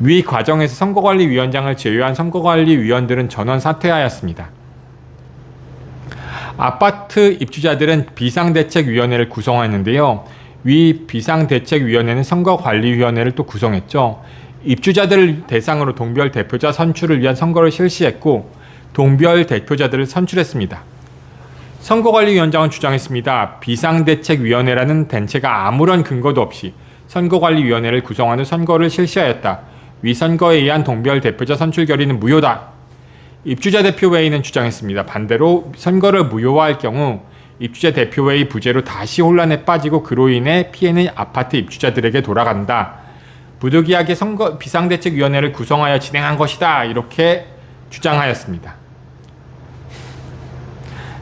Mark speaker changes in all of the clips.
Speaker 1: 위 과정에서 선거관리위원장을 제외한 선거관리위원들은 전원 사퇴하였습니다. 아파트 입주자들은 비상대책위원회를 구성하였는데요. 위 비상대책위원회는 선거관리위원회를 또 구성했죠. 입주자들을 대상으로 동별 대표자 선출을 위한 선거를 실시했고 동별 대표자들을 선출했습니다. 선거관리위원장은 주장했습니다. 비상대책위원회라는 단체가 아무런 근거도 없이 선거관리위원회를 구성한 후 선거를 실시하였다. 위 선거에 의한 동별 대표자 선출 결의는 무효다. 입주자 대표회의는 주장했습니다. 반대로 선거를 무효화할 경우 입주자 대표회의 부재로 다시 혼란에 빠지고 그로 인해 피해는 아파트 입주자들에게 돌아간다. 부득이하게 선거 비상대책위원회를 구성하여 진행한 것이다. 이렇게 주장하였습니다.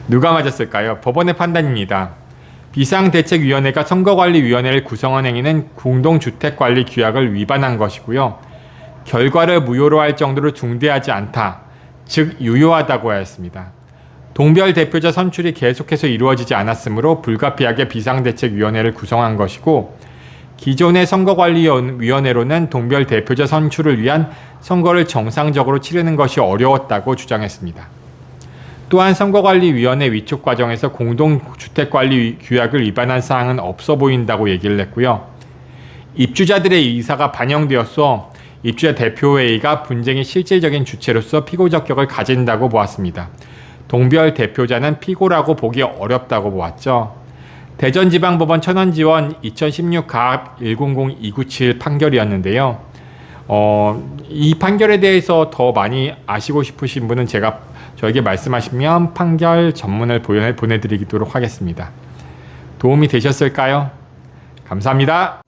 Speaker 1: 누가 맞았을까요? 법원의 판단입니다. 비상대책위원회가 선거관리위원회를 구성한 행위는 공동주택관리 규약을 위반한 것이고요. 결과를 무효로 할 정도로 중대하지 않다. 즉 유효하다고 하였습니다. 동별 대표자 선출이 계속해서 이루어지지 않았으므로 불가피하게 비상대책위원회를 구성한 것이고 기존의 선거관리위원회로는 동별 대표자 선출을 위한 선거를 정상적으로 치르는 것이 어려웠다고 주장했습니다. 또한 선거관리위원회 위촉 과정에서 공동주택관리 규약을 위반한 사항은 없어 보인다고 얘기를 했고요. 입주자들의 의사가 반영되었어 입주자 대표회의가 분쟁의 실질적인 주체로서 피고 적격을 가진다고 보았습니다. 동별 대표자는 피고라고 보기 어렵다고 보았죠. 대전지방법원 천원지원 2016 가압 100297 판결이었는데요. 어, 이 판결에 대해서 더 많이 아시고 싶으신 분은 제가 저에게 말씀하시면 판결 전문을 보내- 보내드리도록 하겠습니다. 도움이 되셨을까요? 감사합니다.